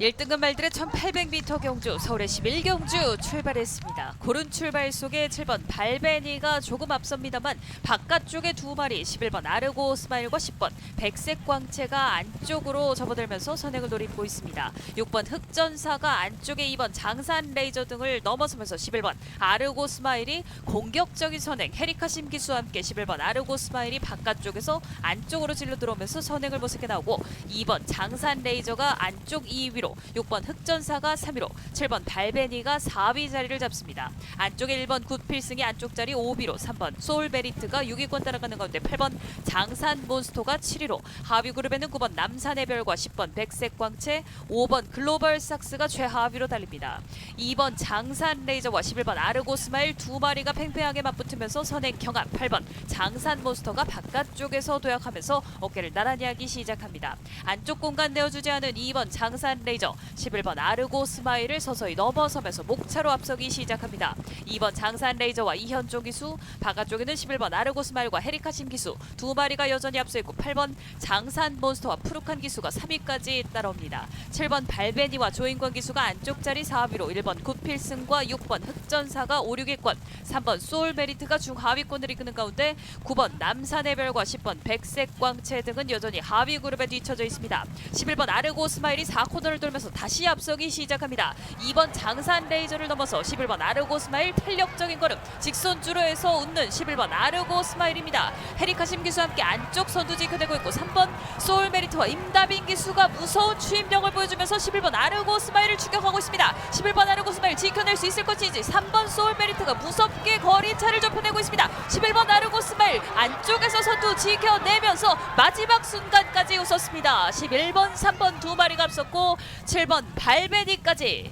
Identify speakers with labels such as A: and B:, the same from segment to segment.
A: 1등급 말들의 1800m 경주 서울의 11경주 출발했습니다. 고른 출발 속에 7번 발베니가 조금 앞섭니다만 바깥쪽에 두 마리 11번 아르고 스마일과 10번 백색 광채가 안쪽으로 접어들면서 선행을 노리고 있습니다. 6번 흑전사가 안쪽에 2번 장산 레이저 등을 넘어서면서 11번 아르고 스마일이 공격적인 선행 헤리카 심기수와 함께 11번 아르고 스마일이 바깥쪽에서 안쪽으로 질러 들어오면서 선행을 모색해 나오고 2번 장산 레이저가 안쪽 2위로 6번 흑전사가 3위로 7번 발베니가 4위 자리를 잡습니다. 안쪽에 1번 굿필승이 안쪽 자리 5위로 3번 소울베리트가 6위권 따라가는 가운데 8번 장산 몬스터가 7위로 하위 그룹에는 9번 남산의 별과 10번 백색광채 5번 글로벌 삭스가 최하위로 달립니다. 2번 장산 레이저와 11번 아르고 스마일 두 마리가 팽팽하게 맞붙으면서 선행 경합 8번 장산 몬스터가 바깥쪽에서 도약하면서 어깨를 나란히 하기 시작합니다. 안쪽 공간 내어주지 않은 2번 장산 레이저 11번 아르고 스마일을 서서히 넘어서면서 목차로 앞서기 시작합니다. 2번 장산 레이저와 이현종 기수 바깥쪽에는 11번 아르고 스마일과 헤리카심 기수 두 마리가 여전히 앞서 있고 8번 장산 몬스터와 푸르칸 기수가 3위까지 따라옵니다. 7번 발베니와 조인권 기수가 안쪽 자리 4위로 1번 굿필승과 6번 흑전사가 5, 6위권 3번 소울메리트가 중하위권을 이끄는 가운데 9번 남산의 별과 10번 백색광채 등은 여전히 하위 그룹에 뒤처져 있습니다. 11번 아르고 스마일이 4코너를 돌 면서 다시 앞서기 시작합니다. 2번 장산 레이저를 넘어서 11번 아르고 스마일 탄력적인 걸음 직선 주로에서 웃는 11번 아르고 스마일입니다. 헤리카심 기수와 함께 안쪽 선두 지켜내고 있고 3번 소울 메리트와 임다빈 기수가 무서운 추임력을 보여주면서 11번 아르고 스마일을 추격하고 있습니다. 11번 아르고 스마일 지켜낼 수 있을 것인지 3번 소울 메리트가 무섭게 거리차를 좁혀내고 있습니다. 11번 아르고 스마일 안쪽에서 선두 지켜내면서 마지막 순간까지 웃었습니다. 11번, 3번 두 마리가 앞섰고 7번 발베니까지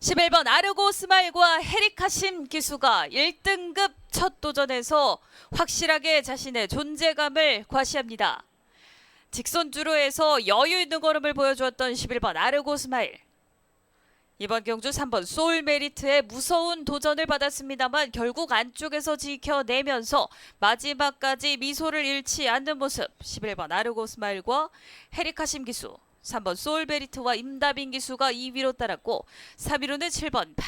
A: 11번 아르고 스마일과 헤리카심 기수가 1등급 첫 도전에서 확실하게 자신의 존재감을 과시합니다. 직선 주로에서 여유 있는 걸음을 보여주었던 11번 아르고 스마일. 이번 경주 3번 소울 메리트의 무서운 도전을 받았습니다만 결국 안쪽에서 지켜내면서 마지막까지 미소를 잃지 않는 모습 11번 아르고 스마일과 헤리카심 기수 3번 소울 베리트와 임다빈 기수가 2위로 따랐고 3위로는 7번 발